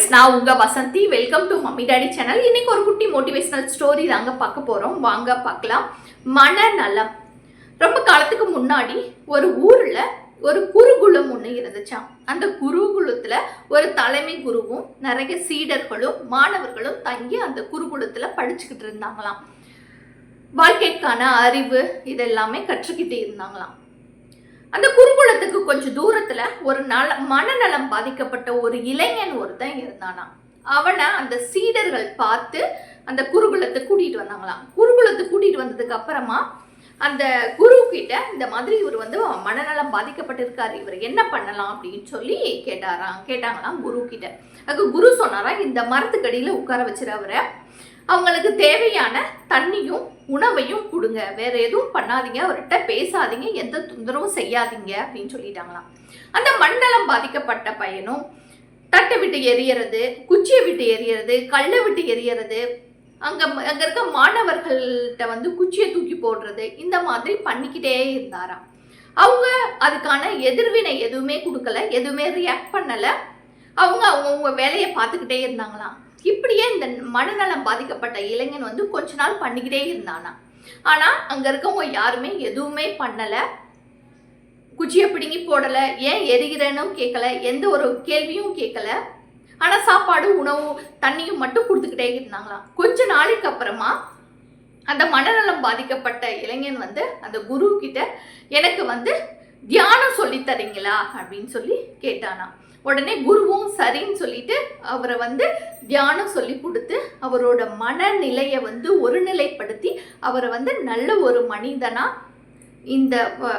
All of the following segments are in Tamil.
ஃப்ரெண்ட்ஸ் நான் உங்க Vasanthi. Welcome to mummy daddy channel இன்னைக்கு ஒரு குட்டி மோட்டிவேஷனல் ஸ்டோரி தாங்க பார்க்க போறோம். வாங்க பார்க்கலாம். மனநலம். ரொம்ப காலத்துக்கு முன்னாடி ஒரு ஊர்ல ஒரு குருகுலம் ஒன்று இருந்துச்சாம் அந்த குருகுலத்தில் ஒரு தலைமை குருவும் நிறைய சீடர்களும் மாணவர்களும் தங்கி அந்த குருகுலத்தில் படிச்சுக்கிட்டு இருந்தாங்களாம். வாழ்க்கைக்கான அறிவு இதெல்லாமே கற்றுக்கிட்டு இருந்தாங்களாம். அந்த குருகுலத்துக்கு கொஞ்சம் தூரத்துல ஒரு நல மனநலம் பாதிக்கப்பட்ட ஒரு இளைஞன் ஒருத்தன் இருந்தானாம் அவனை அந்த சீடர்கள் பார்த்து அந்த குருகுலத்தை கூட்டிட்டு வந்தாங்களாம். குருகுலத்தை கூட்டிட்டு வந்ததுக்கு அப்புறமா அந்த குரு கிட்ட இந்த மாதிரி இவர் வந்து மனநலம் பாதிக்கப்பட்டிருக்காரு இவர் என்ன பண்ணலாம் அப்படின்னு சொல்லி கேட்டாராம் கேட்டாங்களாம் குரு கிட்ட. அதுக்கு குரு சொன்னாரா இந்த மரத்துக்கடியில உட்கார வச்சிரு அவரை. அவங்களுக்கு தேவையான தண்ணியும் உணவையும் கொடுங்க. வேற எதுவும் பண்ணாதீங்க. அவர்கிட்ட பேசாதீங்க. எந்த தொந்தரவும் செய்யாதீங்க அப்படின்னு சொல்லிட்டாங்களாம். அந்த மண்டலம் பாதிக்கப்பட்ட பையனும் தட்டை விட்டு எரியறது குச்சியை விட்டு எரியறது கல்லை விட்டு எரியறது அங்கே அங்கே இருக்க மாணவர்கள்ட்ட வந்து குச்சியை தூக்கி போடுறது இந்த மாதிரி பண்ணிக்கிட்டே இருந்தாராம். அவங்க அதுக்கான எதிர்வினை எதுவுமே கொடுக்கல எதுவுமே ரியாக்ட் பண்ணலை. அவங்க அவங்கவுங்க வேலையை பார்த்துக்கிட்டே இருந்தாங்களாம். இப்படியே இந்த மனநலம் பாதிக்கப்பட்ட இளைஞன் வந்து கொஞ்ச நாள் பண்ணிக்கிட்டே இருந்தானா. ஆனா அங்க இருக்கவங்க யாருமே எதுவுமே பண்ணல. குச்சியை பிடுங்கி போடல. ஏன் எரிகிறேனும் கேட்கல எந்த ஒரு கேள்வியும் கேட்கல ஆனா சாப்பாடு உணவு தண்ணியும் மட்டும் கொடுத்துக்கிட்டே இருந்தாங்களாம். கொஞ்ச நாளைக்கு அப்புறமா அந்த மனநலம் பாதிக்கப்பட்ட இளைஞன் வந்து அந்த குரு கிட்ட எனக்கு வந்து தியானம் சொல்லித் தரீங்களா? அப்படின்னு சொல்லி கேட்டானா உடனே குருவும் சரின்னு சொல்லிட்டு அவரை வந்து தியானம் சொல்லி கொடுத்து அவரோட மனநிலையை வந்து ஒருநிலைப்படுத்தி அவரை வந்து நல்ல ஒரு மனிதனாக இந்த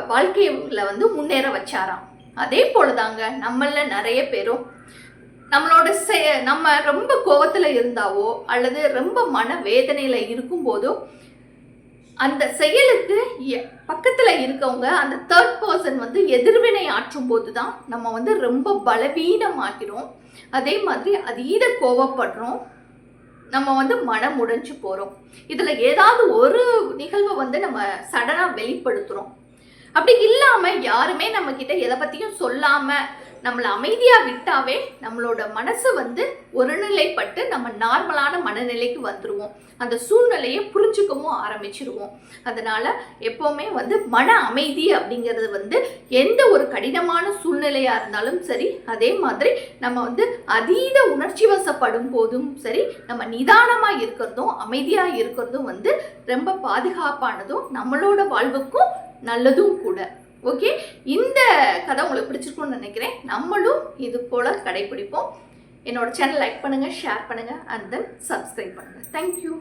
வாழ்க்கையில் வாழ்க்கையில வந்து முன்னேற வச்சாராம். அதே போலதாங்க நம்மள நிறைய பேரும். நம்மளோட செ நம்ம ரொம்ப கோபத்தில் இருந்தாவோ அல்லது ரொம்ப மன வேதனையில் இருக்கும்போதோ அந்த செயலுக்கு எ- இருக்கவங்க அந்த தேர்ட் பர்சன் வந்து எதிர்வினை ஆற்றும் போது தான் நம்ம வந்து ரொம்ப பலவீனமாகிறோம். அதே மாதிரி அதீத கோவப்படுறோம். நம்ம வந்து மனம் உடைஞ்சு போகிறோம் இதில் ஏதாவது ஒரு நிகழ்வை வந்து நம்ம சடனாக வெளிப்படுத்துகிறோம் அப்படி இல்லாமல் யாருமே நம்மக்கிட்ட எதை பற்றியும் சொல்லாமல் நம்மளை அமைதியாக விட்டாவே நம்மளோட மனசு வந்து ஒருநிலைப்பட்டு நம்ம நார்மலான மனநிலைக்கு வந்துடுவோம் அந்த சூழ்நிலையை புரிஞ்சுக்கவும் ஆரம்பிச்சிருவோம். அதனால் எப்போவுமே வந்து மன அமைதி அப்படிங்கிறது வந்து எந்த ஒரு கடினமான சூழ்நிலையாக இருந்தாலும் சரி அதே மாதிரி நம்ம வந்து அதீத உணர்ச்சி வசப்படும் போதும் சரி நம்ம நிதானமாக இருக்கிறதும் அமைதியாக இருக்கிறதும் வந்து ரொம்ப பாதுகாப்பானதும் நம்மளோட வாழ்வுக்கும் நல்லதும் கூட. ஓகே இந்த கதை உங்களுக்கு பிடிச்சிருக்கும்னு நினைக்கிறேன். நம்மளும் இது போல் கடைபிடிப்போம். என்னோட சேனல் லைக் பண்ணுங்கள் ஷேர் பண்ணுங்கள் அண்ட் தென் சப்ஸ்கிரைப் பண்ணுங்கள் தேங்க்யூ